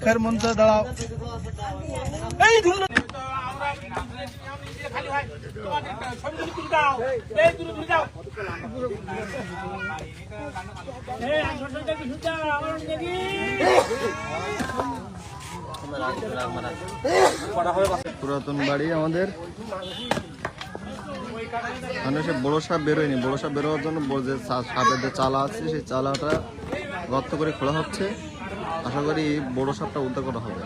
পক্ষের মঞ্চে দাঁড়াও। এই পুরাতন বাড়ি আমাদের। মানে সে বড় সাপ বেরোয়নি। বড় সাপ বেরোয়ার জন্য যে সাপের যে চালা আছে, সেই চালাটা গর্ত করে খোলা হচ্ছে। আশা করি বড় সাপটা উদ্ধার করা হবে।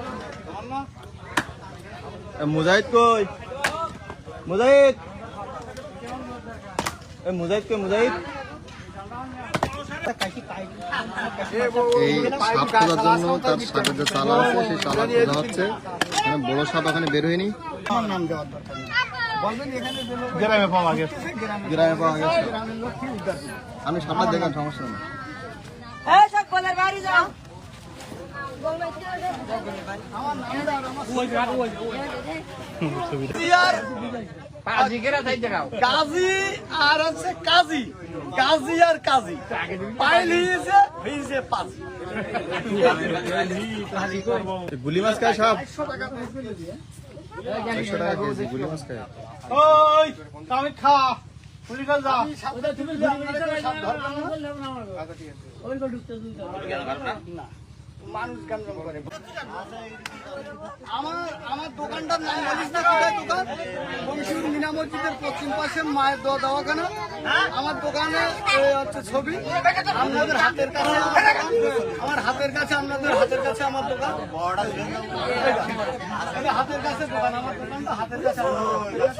মুজাহিদ কই? মুজাহিদ? এ মুজাহিদ কই মুজাহিদ? এই সাপ খোঁজার জন্য তার সাপের যে চালা আছে সেই চালা খোঁজা হচ্ছে। বড় সাপ এখানে বের হয়নি। নাম দেওয়ার দরকার নেই। বলবেন এখানে যে লোক গ্রামে পাওয়া গেছে। গ্রামে পাওয়া গেছে। গ্রামের লোক কি উদ্ধার করবে? আমি সামনে দেখেন সমস্যা নেই এই সব বলার বাড়ি যাও কাজী আর হচ্ছে কাজী। কাজী আর কাজী। পাইল হয়েছে হয়েছে পাজি। গুলি মাছ খায় ওই আমি খা। তুমি মানুষ গামজাম করে আমার আমার দোকানটার নাম বলিস না কোথায় দোকান বংশীর মিনা মসজিদের পশ্চিম পাশে মায়ের দোয়া দেওয়াখানা আমার দোকানে হচ্ছে ছবি আপনাদের হাতের কাছে আমার দোকান। আমার হাতের কাছে আপনাদের হাতের কাছে আমার দোকান হাতের কাছে দোকান আমার দোকানটা হাতের কাছে আমার দোকান।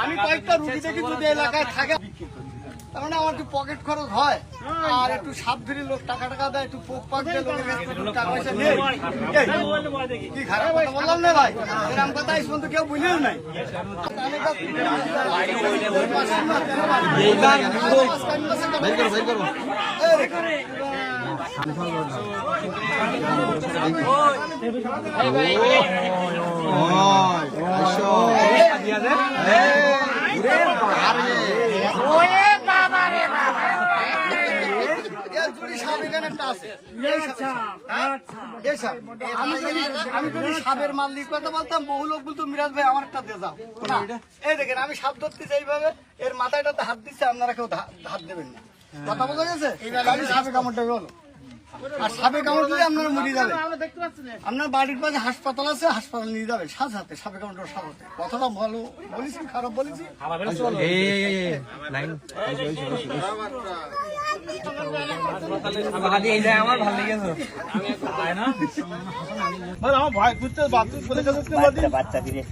আমি কয়েকটা রুগী দেখি যদি এলাকায় থাকে। তার আমার একটু পকেট খরচ হয়। আর একটু সাবধানী লোক টাকা টাকা দেয় একটু পোক পাক দেয় লোকের টাকা পয়সা নেই কি খারাপ বললাম না ভাই? এরকম কথা এই পর্যন্ত কেউ বুঝলেও নাই। আমি বলতো মিরাজ ভাই আমার একটা দিয়ে আমি সাপ ধরতেছি এইভাবে এর মাথাটাতে হাত দিচ্ছে আপনারা কেউ হাত দেবেন না কথা বোঝা গেছে কামড়টা বলো আর সাপে কামড় দিলে আপনারা মরে যাবে আপনার বাড়ির পাশে হাসপাতাল আছে হাসপাতাল নিয়ে যাবে সাথে সাথে সাপে কামড়টা সাথে কথাটা ভালো বলেছি খারাপ বলেছি আমার ভয় করতে বাথরুম